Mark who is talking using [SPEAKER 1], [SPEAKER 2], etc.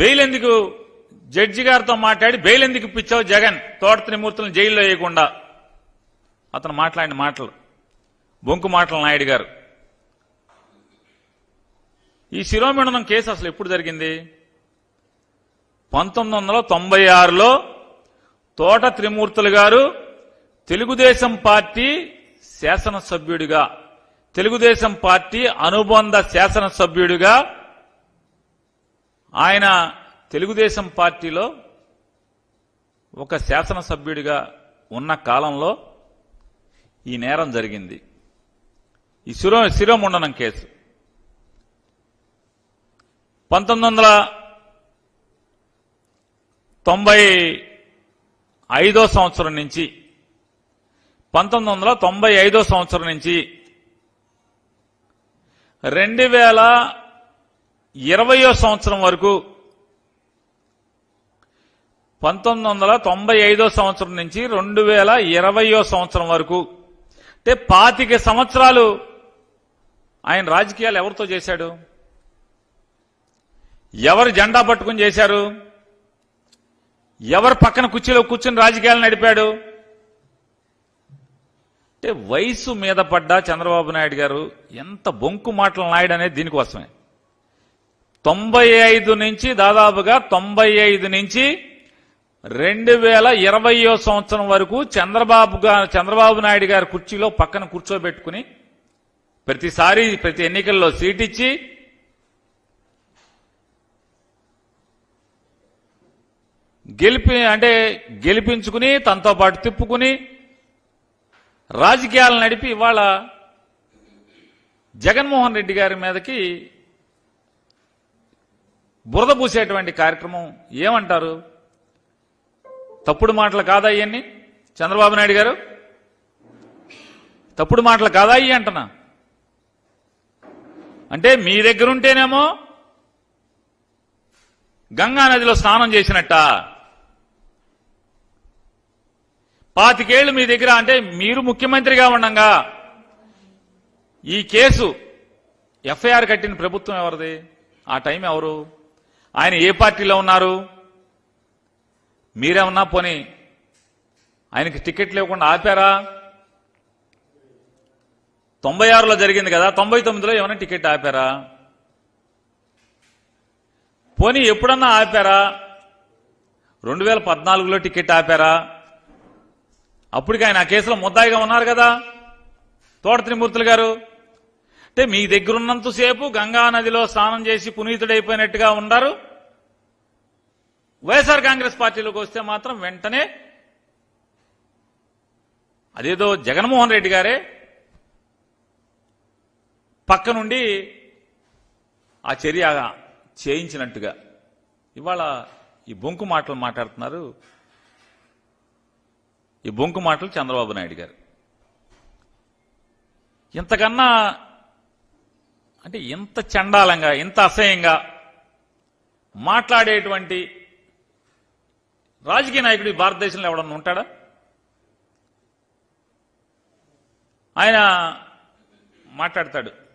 [SPEAKER 1] Bail ఎందుకు judge గారితో మాట్లాడి బెయిల్ ఎందుకు ఇప్పించావు జగన్? తోట త్రిమూర్తులను జైల్లో వేయకుండా. అతను మాట్లాడిన మాటలు. బొంకు మాటలు నాయుడు గారు. ఈ శిరోమిణనం కేసు అసలు ఎప్పుడు జరిగింది? పంతొమ్మిది వందల తొంభై ఆరులో తోట త్రిమూర్తులు గారు తెలుగుదేశం పార్టీ శాసనసభ్యుడిగా తెలుగుదేశం పార్టీ అనుబంధ శాసనసభ్యుడిగా ఆయన తెలుగుదేశం పార్టీలో ఒక శాసనసభ్యుడిగా ఉన్న కాలంలో ఈ నేరం జరిగింది. ఈ శిరో శిరోముండనం కేసు. పంతొమ్మిది వందల తొంభై ఐదో సంవత్సరం నుంచి పంతొమ్మిది వందల తొంభై ఐదో సంవత్సరం నుంచి రెండు వేల ఇరవయో సంవత్సరం వరకు పంతొమ్మిది వందల తొంభై ఐదో సంవత్సరం నుంచి రెండు వేల ఇరవయో సంవత్సరం వరకు అంటే పాతిక సంవత్సరాలు ఆయన రాజకీయాలు ఎవరితో చేశాడు? ఎవరు జెండా పట్టుకుని చేశారు? ఎవరు పక్కన కుర్చీలో కూర్చుని రాజకీయాలు నడిపాడు? అంటే వయసు మీద పడ్డ చంద్రబాబు నాయుడు గారు ఎంత బొంకు మాటలు నాయుడు అనేది దీనికోసమే తొంభై ఐదు నుంచి దాదాపుగా తొంభై ఐదు నుంచి రెండు వేల ఇరవయో సంవత్సరం వరకు చంద్రబాబు గారు చంద్రబాబు నాయుడు గారి కుర్చీలో పక్కన కూర్చోబెట్టుకుని ప్రతిసారి ప్రతి ఎన్నికల్లో సీట్ ఇచ్చి గెలిపి అంటే గెలిపించుకుని తనతో పాటు తిప్పుకుని రాజకీయాలు నడిపి ఇవాళ జగన్మోహన్ రెడ్డి గారి మీదకి బురద పూసేటువంటి కార్యక్రమం ఏమంటారు? తప్పుడు మాటలు కాదా ఇవన్నీ చంద్రబాబు నాయుడు గారు? తప్పుడు మాటలు కాదా ఇవి అంటున్నా? అంటే మీ దగ్గర ఉంటేనేమో గంగా నదిలో స్నానం చేసినట్ట? పాతికేళ్ళు మీ దగ్గర అంటే మీరు ముఖ్యమంత్రిగా ఉండంగా. ఈ కేసు ఎఫ్ఐఆర్ కట్టిన ప్రభుత్వం ఎవరిది? ఆ టైం ఎవరు? ఆయన ఏ పార్టీలో ఉన్నారు? మీరేమన్నా పోని ఆయనకి టికెట్ లేకుండా ఆపారా? తొంభై ఆరులో జరిగింది కదా తొంభై తొమ్మిదిలో ఏమైనా టికెట్ ఆపారా? పోనీ ఎప్పుడన్నా ఆపారా? రెండు వేల పద్నాలుగులో టికెట్ ఆపారా? అప్పటికి ఆయన ఆ కేసులో ముద్దాయిగా ఉన్నారు కదా తోట త్రిమూర్తులు గారు. అంటే మీ దగ్గరున్నంతసేపు గంగానదిలో గంగా నదిలో స్నానం చేసి పునీతుడైపోయినట్టుగా ఉండరు. వైఎస్ఆర్ కాంగ్రెస్ పార్టీలోకి వస్తే మాత్రం వెంటనే అదేదో జగన్మోహన్ రెడ్డి గారే పక్క నుండి ఆ చర్య చేయించినట్టుగా. ఇవాళ ఈ బొంకు మాటలు మాట్లాడుతున్నారు. ఈ బొంకు మాటలు చంద్రబాబు నాయుడు గారు. ఇంతకన్నా అంటే ఇంత చండాలంగా ఇంత అసహ్యంగా మాట్లాడేటువంటి రాజకీయ నాయకుడు ఈ భారతదేశంలో ఎవడన్నా ఉంటాడా? ఆయన మాట్లాడతాడు.